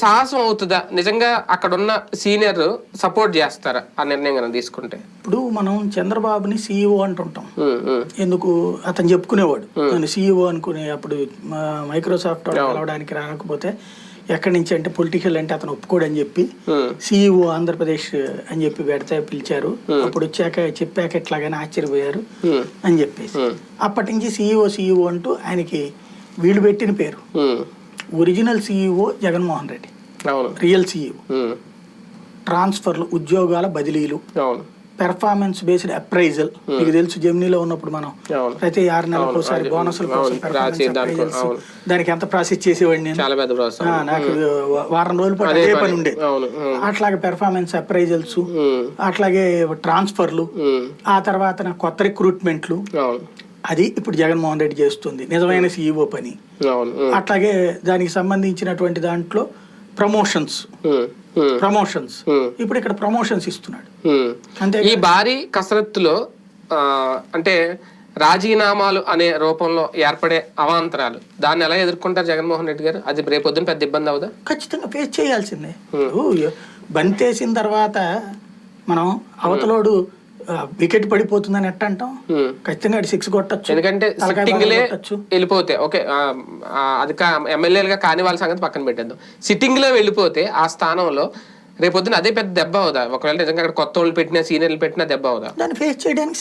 సాహసం అవుతుందా? నిజంగా అక్కడ ఉన్న సీనియర్ సపోర్ట్ చేస్తారా ఆ నిర్ణయం కనుక తీసుకుంటే? ఇప్పుడు మనం చంద్రబాబుని సీఈఓ అంటుంటాం. ఎందుకు? అతను చెప్పుకునేవాడు. నేను సీఈఓ అనుకునే అప్పుడు మైక్రోసాఫ్ట్ కలవడానికి రాకపోతే ఎక్కడి నుంచి అంటే పొలిటికల్ అంటే అతను ఒప్పుకోడని చెప్పి సీఈఓ ఆంధ్రప్రదేశ్ అని చెప్పి పెడితే పిలిచారు. అప్పుడు వచ్చాక చెప్పాక ఎట్లాగైనా ఆశ్చర్యపోయారు అని చెప్పేసి. అప్పటి నుంచి సీఈఓ సీఈఓ అంటూ ఆయనకి వీళ్ళు పెట్టిన పేరు. Original CEO Jaganmohan Reddy. Real CEO ట్రాన్స్ఫర్లు ఉద్యోగాల బదిలీలు పెర్ఫార్మెన్స్ బేస్డ్ అప్రైజల్ మీకు తెలుసు జెమినీలో ఉన్నప్పుడు మనం ప్రతి ఆరు నెలలకు ఒకసారి. బోనస్ల కోసం దానికి- ఎంత ప్రాసెస్ చేసేవాడిని నేను? నాకు వారం రోజుల పాటు అదే పని. ఉమ్, అట్లాగే పెర్ఫార్మెన్స్ అప్రైజల్స్ అట్లాగే ట్రాన్స్ఫర్లు ఆ తర్వాత నా కొత్త రిక్రూట్మెంట్లు అది ఇప్పుడు జగన్మోహన్ రెడ్డి చేస్తుంది. నిజమైన సీఈఓ పని. అవును. ఉమ్, అట్లాగే దానికి సంబంధించినటువంటి దాంట్లో ప్రమోషన్స్. ప్రమోషన్స్. ఇప్పుడు ఇక్కడ ప్రమోషన్స్ ఇస్తున్నాడు. అంతే ఈ భారీ కసరత్తులో ఆ, అంటే రాజీనామాలు అనే రూపంలో ఏర్పడే అవాంతరాలు దాన్ని ఎలా ఎదుర్కొంటారు జగన్మోహన్ రెడ్డి గారు? అది రేపొద్దున పెద్ద ఇబ్బంది అవుదా? ఖచ్చితంగా ఫేస్ చేయాల్సిందే. బంతేసిన తర్వాత మనం అవతలోడు వికెట్ పడిపోతుందని ఎట్ట అంటాం. ఖచ్చితంగా సిక్స్ కొట్టచ్చు. ఎందుకంటే సిట్టింగ్లే వెళ్ళిపోతే ఓకే అది ఎమ్మెల్యేలుగా కాని వాళ్ళ సంగతి పక్కన పెట్టేద్దాం. సిట్టింగ్లో వెళ్ళిపోతే ఆ స్థానంలో రేపొద్దున అదే పెద్ద దెబ్బ అవుదా? ఒకవేళ నిజంగా అక్కడ కొత్త వాళ్ళు పెట్టినా సీనియర్లు పెట్టినా దెబ్బ అవుదా? దాన్ని ఫేస్ చేయడానికి